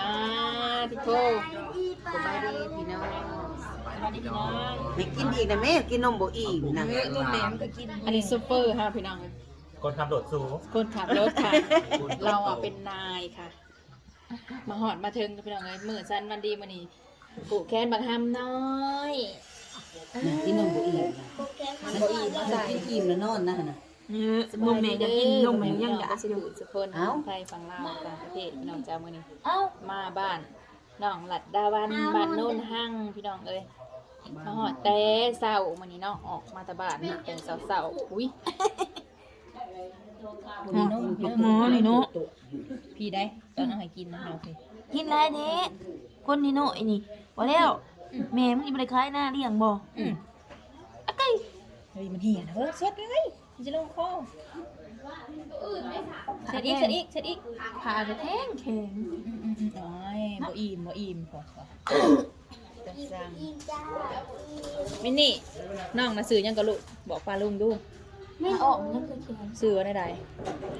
อ่าพี่โทสบายดีพี่น้องสบายดีพี่น้องให้กินอีกนะแม่กินนมบ่อิ่มนะเออลูกแหลมก็กินอันนี้ซูเปอร์ค่ะพี่น้อง คนขับรถสูงคนขับรถค่ะ เราอะเป็นนายค่ะ มาหอดมาถึงพี่น้องเลยมือสั้นวันดีมานี่ผูกแขนบักฮัมน้อยกินนมบ่อิ่มนะมันบ่อิ่มมาใส่กินอิ่มแล้วนอนนะน่ะ นมแม่อยากกินนมแม่ยังอยากสิบุสุพนเอ้าไทยฝั่งลาวต่างประเทศพี่น้องจ้ามื้อนี้เอ้ามาบ้านน้องหลัดดาวันบ้านโน่นหั่งพี่น้องเอ้ยมาหอดแต่เศร้ามื้อนี้เนาะออกมาแต่บ้านนี่เป็นเศร้าๆอุ้ยหมอหมอนี่เนาะพี่ได้ตอนนั้นให้กินนะพี่น้องพี่กินไรเด้คนนี่โน่ไอ้นี่บ่แล้วแม่มึงสิบ่ได้คล้ายหน้าเลี้ยงบ่อืมอะไก่เฮ้ยมันเหี่ยนะเฮ้ยเช็ดเลยมัน จะลงคอเช็ดอีกเช็ดอีกเช็ดอีกขาจะแข็งแข็งอืมอืมอืมโอ้ยบ่อิ่มบ่อิ่มพอพอจะสั่งมินนี่น้องนะซื้อยังกะลูกบอกปลาลุงดู ไม่ออกมันคือแข็งซื้อไว้ได้ใด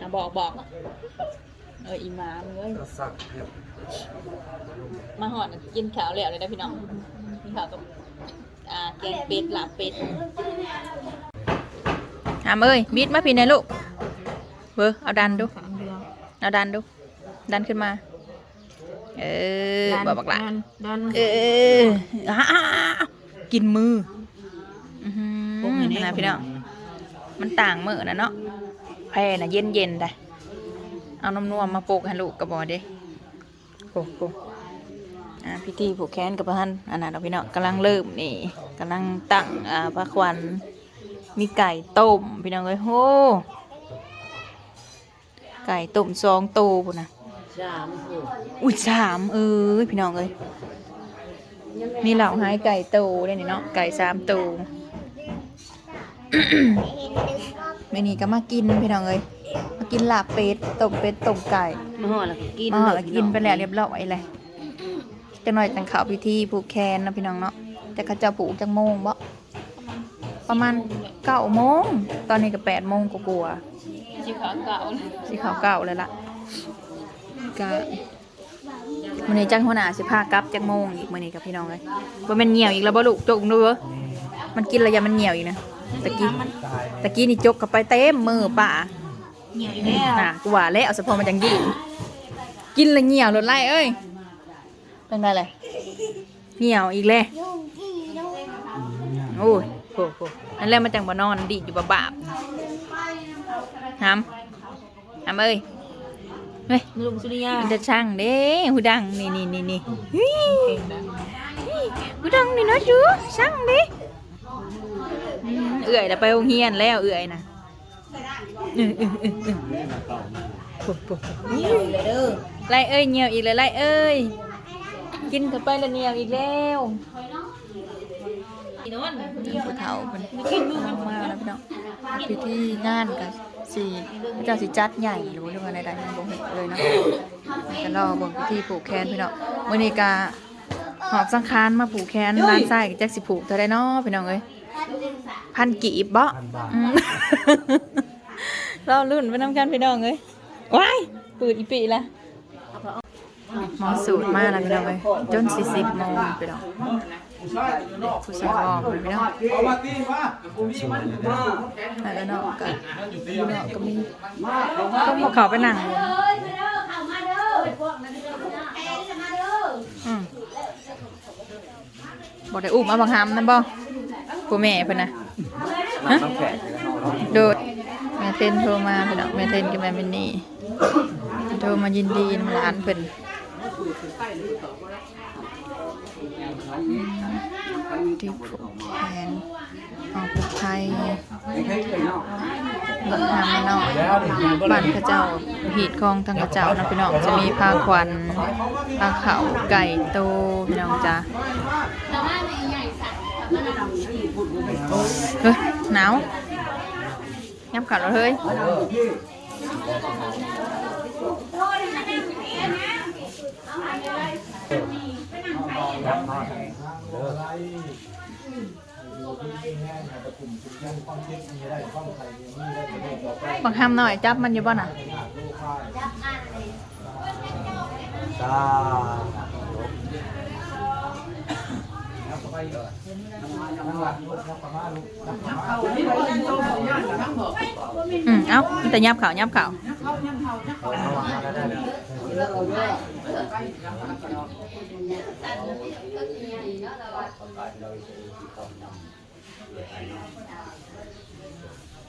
อะบอกบอกเอออีหมามึงเอ้ยสั่งครับมาหอดน่ะกินข้าวแล้วเลยนะพี่น้องกินข้าวกับอ่าแกงเป็ดลาบเป็ด อะเอ้ยบิดมาพี่ในลูกเบอร์เอาดันดูขังเดียวเอาดันดู ดันขึ้นมา เออบอกบักหละดันดันเอออ้าวกินมืออือหือนะพี่น้อง มันต่างมือนะเนาะแพร่น่ะเย็นเย็นๆได้ เอานมนวมมาปลูกให้ลูกกระบอกเด้โอ้โหอ่าพิธีผูกแขนกับพันอันนั้นเราะพี่น้องกำลังเริ่มนี่กำลังตั้งอ่าพระควัน มีไก่ต้มพี่น้องเอ้ยโหไก่ต้มสองโตพุ่นนะสามโอ้อุ้ยสามเอ้ยพี่น้องเอ้ยนี่เหล่าหายไก่โตเลยนี่เนาะไก่สามโตไม่นี่ก็มากินพี่น้องเอ้ยมากินลาบเป็ดต้มเป็ดต้มไก่มาห่อแล้วก็กินมาหอแล้วกินไปแล้วเรียบร้อยเลยจังหน่อยจังข่าวพิธีผูกแคนนะพี่น้องเนาะแต่เขาเจะผูกจังโมงบ่ ประมาณเก้าโมง ตอนนี้ก็แปดโมงกลัวาๆสีขาวเก่าสีขาวเก่าเลยล่ะก็มันนี้จังหัวหน้าสิพากลับจังโมงอีกมื้อนี้กับพี่น้องเลยว่ามันเหี่ยวอีกแล้วบ่ลูกจกดูเว้อมันกินแล้วยามันเหี่ยวอีกนะตะกี้ตะกี้นี่จกกับไปเต็มมือป่าเหนียวอยู่แล้วน่ะกูว่าแล้วเอาสะพอมาจังยืนกินแล้วเหี่ยวรถไล่เอ้ยเป็นไงเลยเหี่ยวอีกเลยโอ้ย โหโหนั่นแหละมันจังบ่นอนดีอยู่บ่บาบหามหามเอ้ยเฮ้ยลุงสุริยามันจะช่างเด้หูดังนี่นี่นี่นี่เฮ้ยหูดังนี่เนาะจูช่างเด้อืมเอื่อยแต่ไปโรงเรียนแล้วเอื่อยนะเออเออเออเออปุ๊บปุ๊บปุ๊บเหนียวอีกเลยเด้อไล่เอ้ยเหนียวอีกเลยไล่เอ้ยกินเข้าไปแล้วเหนียวอีกแล้ว ผู้เฒ่าเป็นมาแล้วพี่น้องพิธีงานกับสี่พระเจ้าสิจัดใหญ่หรือว่าเรื่องอะไรใดยังบ่เห็นเลยเนาะก็รอเบิ่งพิธีผูกแขนพี่น้องมื้อนี้ก็หอบสังขารมาผูกแขนร้านไส้ก็จักสิผูกเท่าไดเนาะพี่น้องเอ้ยพันกีบบ่อืมรอรุ่นไปนำกันพี่น้องเอ้ยว้ายปืดอีปีละหมอสูตรมาแล้วพี่น้องเอ้ยจน40โมงพี่น้อง ผู้ชายบอกพี่น้องแล้วก็เนาะก็พี่น้องก็มีก็มาเขาไปนั่งบอกได้อุ้มเอาบังหามนั่นบ่กูแม่เพิ่นนะฮะโดดแม่เทนโทรมาเพิ่นเอาแม่เทนกับแม่มินนี่โทรมายินดีนำหลานเพิ่น ที่ผูกแขนออกผูกไทยบังหามเนาะบ้านพระเจ้าหีดคองทางพระเจ้านะพี่น้องจะมีผ้าขวัญผ้าเขาไก่โตพี่น้องจ้าเฮ้ยหนาวยับขาดแล้วเฮ้ย บังคับหน่อยจับมันอยู่บ่น่ะตาอืมเอ้าแต่ยับข่าวยับข่า ว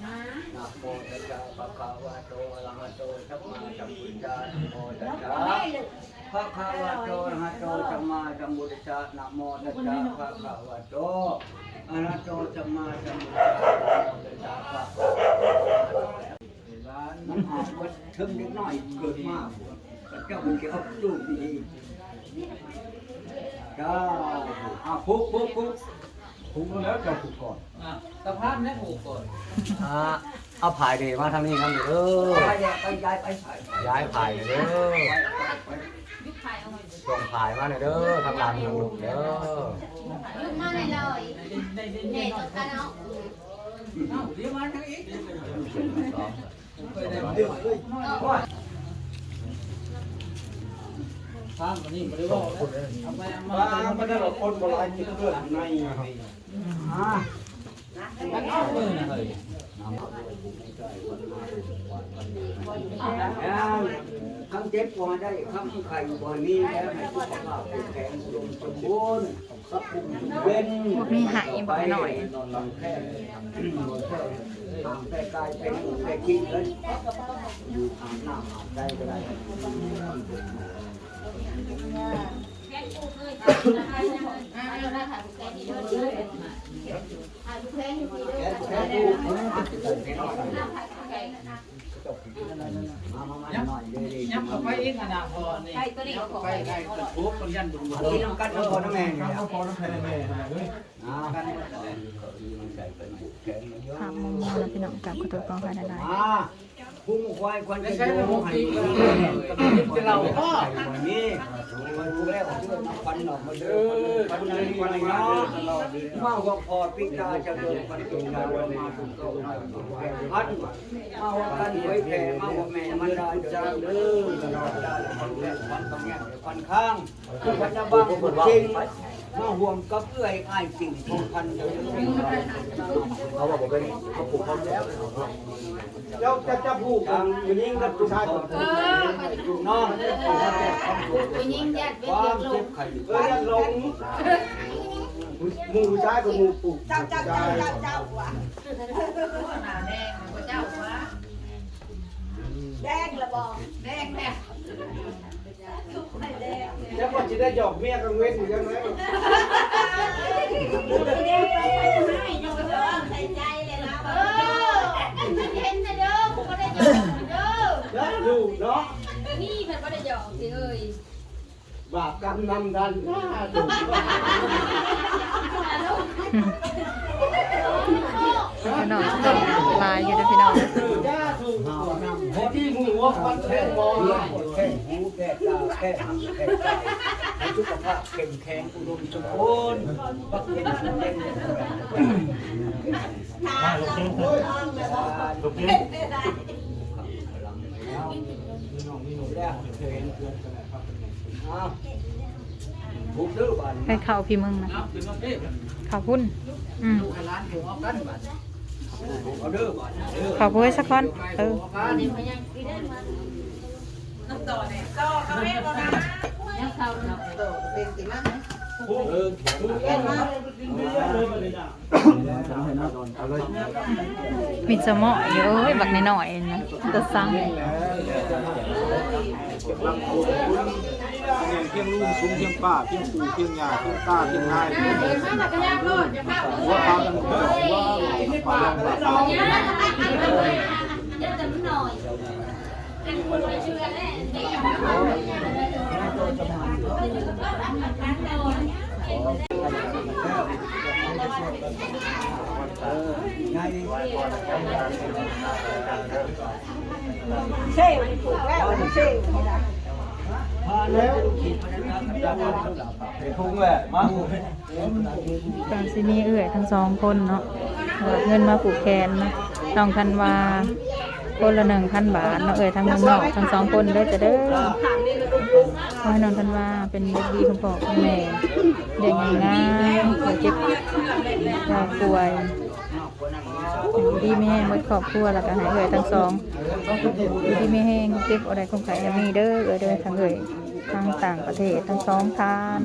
นะโมตัสสะภะคะวะโตอะระหะโตสัมมาสัมพุทธัสสะนะโมตัสสะภะคะวะโตอะระหะโตสัมมาสัมพุทธะนะโมตัสสะภะคะวะโตะระหะโตสัมมาสัมพุทธัสสะนะโมตัสสะภะคะวะโตร้านมันอาจว่าถึงนิดหน่อยเกิดมากพระเจ้ามันจะเอาลูกดี จ้าอะพุกพุกพุกถูกแล้วเจ้าถูกก่อนสภาพนี้ผูกก่อนอ่าเอาผายเดมาทางนี้ครับเด้อไปไปย้ายไปย้ายผายเด้อส่งผายมาเด้อทำงานอยู่เด้อลูกมาเลยเลยเด็กจบกันเนาะเดี๋ยวมาทางอีก ข้ามมานี่ไมาได้บอกแล้วเอาไปเอามามาไม่ได้หรอกคนโบราณคิดเรื่องในอ่ามันเอามือนะเฮ้ยคำเจ็บบ่ได้คำไข่บ่มีแล้วให้สุขภาพแข็งแรงสมบูรณ์สักคุมเป็นมีหายบ่อยหน่อยนอนหลับแค่ห่างแต่กายแต่หูแต่คิดเลยอยู่อาบน้าบใจก็ได้ ยเดี๋ยวยับเข้าไปอีกขนาดพอนี่ยับเข้าไปได้กระทุบคนยันดุมกินน้ำกันน้ำพอน้ำแม่นี่แหละพอน้ำแข็งแม่เลยอ่ากันมันใส่เป็นแข็งเยอะถามมึงแล้วพี่น้องกลับขอตัวกองภายในได้ อ่าพุ่งควายควันจะดูให้เราก็วันนี้มันรู้แล้วเรื่องควันออกมาเด้อควันนี้ควันนาะมาว่าพอปิกาจะเดินควันตุกาวันมาตุกเก่าพันมาว่ากันไว้แผ่มาว่าแม่มันได้จ้าเด้อตลอดได้ควันแรกควันตรงเนี้ยควันข้างควันจะบังควันจริง มาห่วงกับเอื้อยอ้ายสิ่งของพันเขาบอกว่าเป็นเขาผูกเขาแล้วเจ้าจะจะพูดกันอยู่นี่กับผู้ชายคนลูกน้องผู้หญิงยัดควาเบ็มเจ็บไข้เออยันลงมูผู้ชายกับมูปู่เจ้าเจ้าเจ้าเจ้าแดงละบอกแดงแม่ เจ้าก็จะได้หยอกเมียกันเว้นอยู่ยังไงใส่ใจเลยนะเออเห็นนะเด้อผมก็ได้หยอกเด้อยัดอยู่เนาะนี่เพิ่นก็ได้หยอกสิเอ้ยบาปกรรมนำดันหน้าถูกพี่น้องลายอยู่เด้อพี่น้อง อที่มูว่าฟันแทงมองแค่หูแค่ตาแค่หางแค่ใจให้สุขภาพเข้มแข็งอุดมสมบูรณ์บักเป็นเย็นลูกนี่บุกดื้อบ้านให้เข้าพี่มึงนะเอาขึ้นมาเป๊ะเข้าพุ่นอืมลูกให้ร้านผูกเอากันบัดเอาดื้อบ้านดื้อเข้าพุ่นสักคนเออ เอากันยังเข้าเนาะเออถูกแค่มาเลยมาเลยนะเอาเลยมีสมออยู่เอ้ยบักน้อยๆนะตะซัง เพียงลุงซุ้มเพียงป้าเพียงปู่เพียงยาเพียงตาเพียงนายเดินมาแล้วก็ย่างโลดอย่าพลาดว่าพากันว่าป้าป้าอย่าอย่าแต่มันหน่อยเป็นคนไปเชื่อแน่เด็กไงเช่มันถูกแล้วมันเช่พา แล้วขีดพนักานทุ่งแหละมาตอนสิมีเอื้อยทั้งสองคนเนาะเงินมาผูกแขนนะน้องทันวาคนละหนึ่งพันบาทเนาะเอื้อยทั้งน้องๆทั้งสองคนเด้อจะเด้อถามนี่เลยขอให้น้องทันวาเป็นเด็กดีของพ่อของแม่เด็กง่ายๆอเจ็บอป่วยดีไม่แห้งมดครอบครัวแล้วก็ให้เอ่ยทั้งสองดีไม่แห้งเจ็บอะไรคงไข่ยังมีเด้อเอ่ยเด้อทั้งเอ่ย ทางต่างประเทศทั้งสองทาน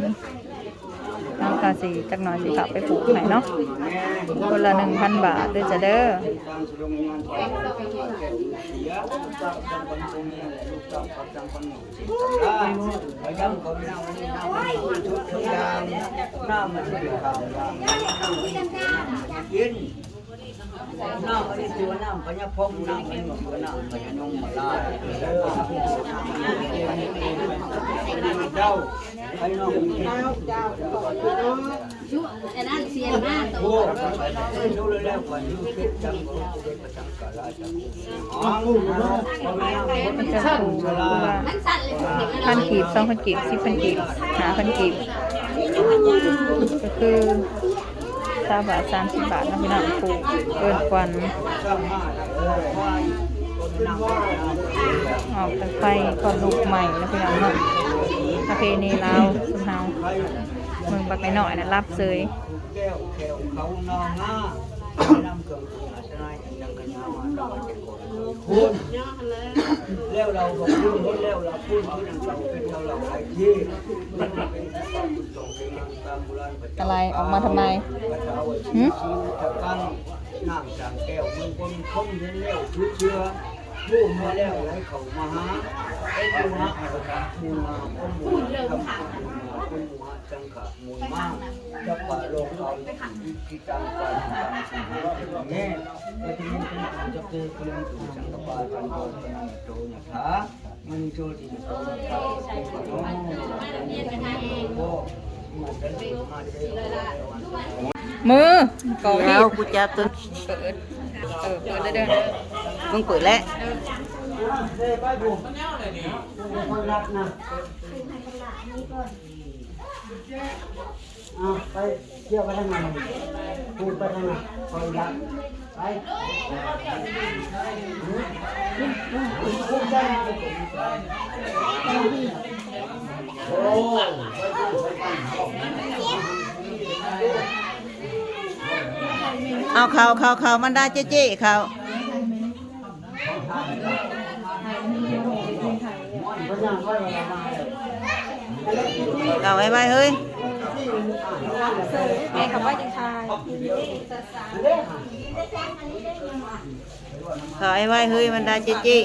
ทางกาสีจักหน่อยสิขับไปปลูกไหนเนาะคนละหนึ่งพันบาทด้อจะเด้อยเสียจับจังคน นี้ลูกจับกับจังคนหนุ่มได้พยายามคนนั่งมันนั่งมันชุดทุกอย่างหน้ามันเป็นขาวนน้ำมันตัวน้ำพญาพงน้ำมันตัวน้ำพญานงมาลาเจ้าให้น้องเจ้าเจ้าชั่วแต่นั่นเสียหน้าตัโอ้วดูเลยแล้วก่อนดูคิดจังเป็นประจังกะลาจังอ๋อพอไม่นั่งคนมันสั่นปลูกเวคือลาว่ามันสั่นเลยพันกีบสองพันกีบสิบพันกีบหาพันกีบก็คือ สามบาทสามสิบบาทนะพี่น้องปูเกินควันออกจากไฟก่อนลูกใหม่นะพี่น้องเนาะประเพณีลาสุนเฮาเมืองปักไปหน่อยนะรับเซยแก้วแขวเขานองหน้านำเกลืออาจายยังกันมาเราจะกด คุณแล้วเราบอกคุณแล้วเราพูดที่นั่งเราเป็นเราเราไอ้ที่มันเป็นความตรงเป็นตามโบราณประจำอะไรออกมาทำไมหืมชีวิตจะตั้งน้ำจางแก้วมันคนคนเห็นแล้วชุดเชื้อผู้มาแล้วให้เขามาหาไอ้ผู้มาเอาการมูมาเอามูม จังขะมูมาจะปะโลกเราที่จังปะแง่ไอ้ที่มันเป็นการจะเจอเรื่องถูกจังกปาจังโตจังโตนะคะมันโจดีโตนะคะโอ้โหมาเดินมาเดินมือกองแล้วกูจับตัวเปิดเออเปิดได้เด้อมึงเปิดแล้ว เอะไปเที่ยวไปทางไหนพูดไปทางไหนคอยยักไปพูดไปโอ้เอาเขาเขาเขามันได้เจ๊เจ๊เขาพยายามไปเวลามา เอาไว้ไว้เฮ้ยแม่ขับว่าจะทายเขาไว้ไว้เฮ้ยมันได้เจ๊เจ๊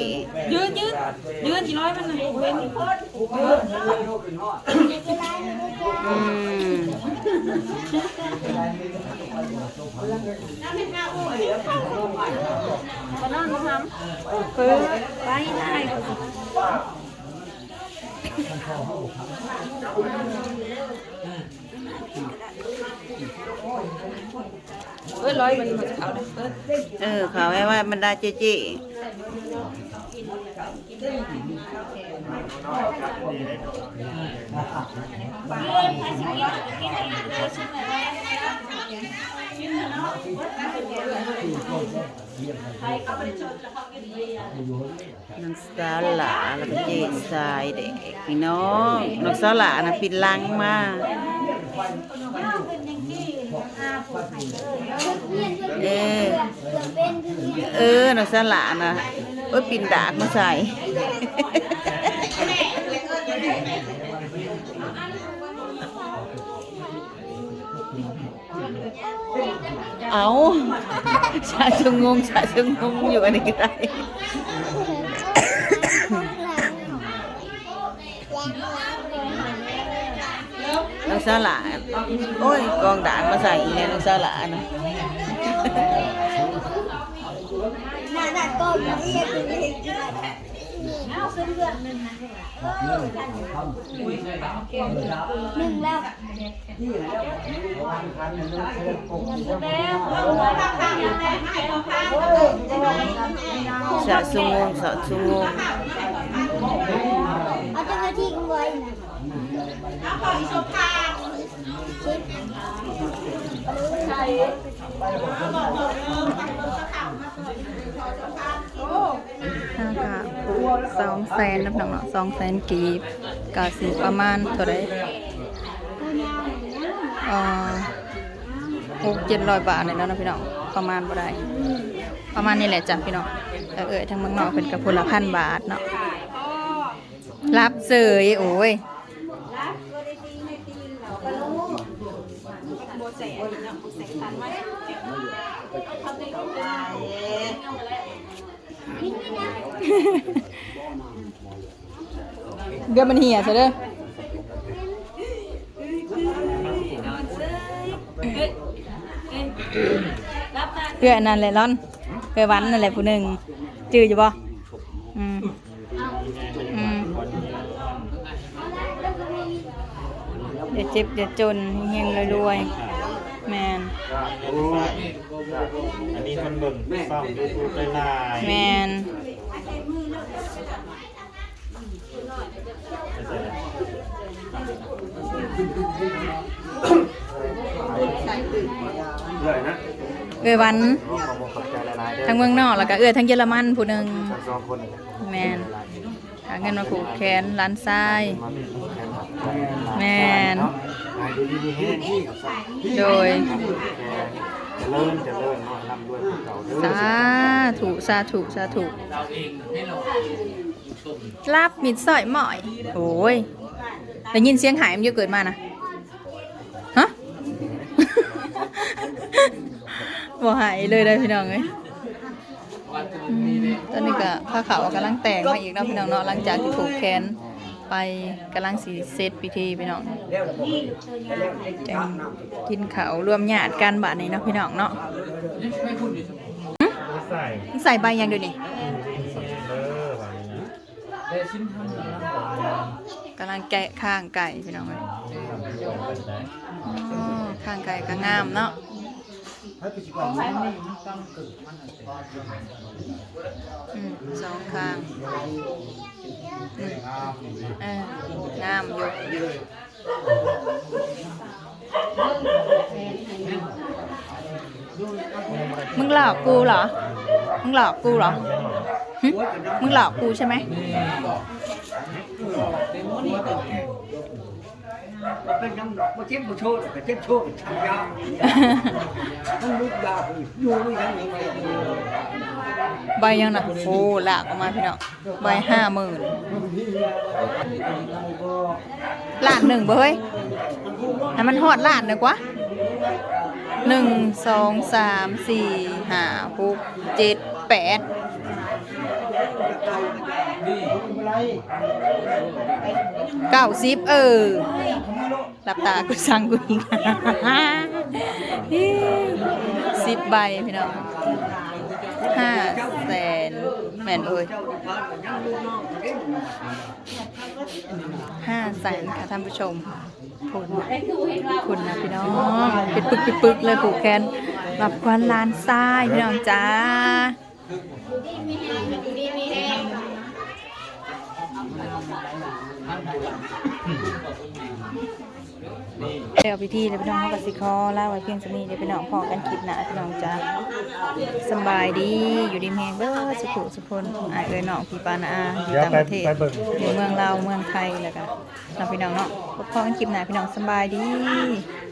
ยืนยืนยืนจีร้อยมันนะเว้นอืมมานั่งทำเปิด เอ้ยร้อยมันมันจะเขานะเอ้ยเออเขาไว้ว่ามันได้เจ๊เจ๊ น้องสาหลาแล้วก็เจ๊สายเด็กพี่น้องน้องสาหลานะปิดลังมาเออเออน้องสาหลานะโอ้ยปินดากมาใส่ เอาชาชงงงชาชงงงอยู่อันนี้ก็ได้น้องสาวหลาโอ้ยกองด่างมาใส่อีกแล้วน้องสาวหลานะนาน่าต้มนี่คือเห็นกินอะไร หนึ่งแล้วสะสงงสะสงงเอาเจ้าหน้าที่กันไว้นะห้ากะ สองแสนนับหนังเนาะสองแสนกีบก็สิประมาณเท่าใดเอ่อหกเจ็ดร้อยบาทนี่เนาะนะพี่น้องประมาณบ่ได้ประมาณนี้แหละจ้ะพี่น้องแต่เอ่ยทางเมืองนอกเป็นกระพุนละพันบาทเนาะรับเสยโอ้ยเดี๋ยวมันเหี่ยซะเด้อเพื่อนนั้นแหละร่อนเพื่อวันนั่นแหละผู้หนึ่งจืออยู่บ่อืมอืมเดี๋ยวเจ็บเดี๋ยวจนเฮงๆรวยๆแมน อันนี้คนเบิ่งฟังยูทูบได้หลายแมนเลยนะเอื้อวันขอบคุณขอบใจหลายๆเด้อทั้งเมืองนอกแล้วก็เอื้อทั้งเยอรมันผู้หนึ่งทั้งสองคนแมนหาเงินมาผูกแขนร้านทรายมาเป็นแฟนคลับแมนหายดีดีๆแห้งที่กับสัตว์โดยเจะเลิ่นจะเลิ่นเนร่ำรวยภูเขาเด้อสาธุสาธุสาธุรับมิดสอยหมอยโอ้ยได้ยินเสียงหายมันเยอะเกิดมานะฮะบ่หายเลยได้พี่น้องเอ้ยตอนนี้ก็ผ้าขาวกำลังแต่งมาอีกเนาะพี่น้องเนาะหลังจากที่ผูกแขน ไปกำลังสีเซตพิธีพี่น้องแล้วเราบอกแล้วได้จังกินข้าวรวมญาติกันบาดนี้เนาะพี่น้องเนาะใส่ใส่ใบยังเดี๋ยวนี้เด้อว่าอย่างนี้แต่ชิ้นทำอย่างนั้นกำลังแกะ ข้างไก่พี่น้องเอ้ยอ๋อข้างไก่ก็งามเนาะอืมสองข้างอืมเอองามอยู่มึงหลอกกูเหรอ มึงหลอกกูเหรอหึมึงหลอกกูใช่ไหมมัน มันเป็นยังมาเจ็บมาโชว์แต่เจ็บโชว์ทำยาต้องลุกยาวอยู่ไม่ทั้งนยังไงใบยังนะโอ้หลากออกมาพี่น้องใบห้าหมื่นล้านหนึ่งเบ้ยให้มันหอดล้านหนึ่งกว่าหนึ่งสองสามสี่ห้าหกเจ็ดแปด เก้าสิบเออหลับตากูสั่งกูอีกสิบใบพี่น้องห้าแสนแมนเอ้ยห้าแสนค่ะท่านผู้ชมคุณคุณนะพี่น้องเป็นปึกเป็นปึกเลยผูกแขนรับควันลานทรายพี่น้องจ้า เดี๋ยวพิธีเลยพี่น้องเขากับสิคอล่าไว้เพียงสนี้เดี๋ยวพี่น้องพอกันคลิปหนะพี่น้องจ้าสำบายดีอยู่ดีแมงเบ้อสุขุสุพนอายเอ้ยน้องพี่ปานาอาอยู่เดี๋ยวต่างไปประเทศไปเบิ่งอยู่เมืองลาวเมืองไทยแล้วก็เราพี่น้องเนาะพบกันคลิปหน้าพี่น้องสำบายดีเ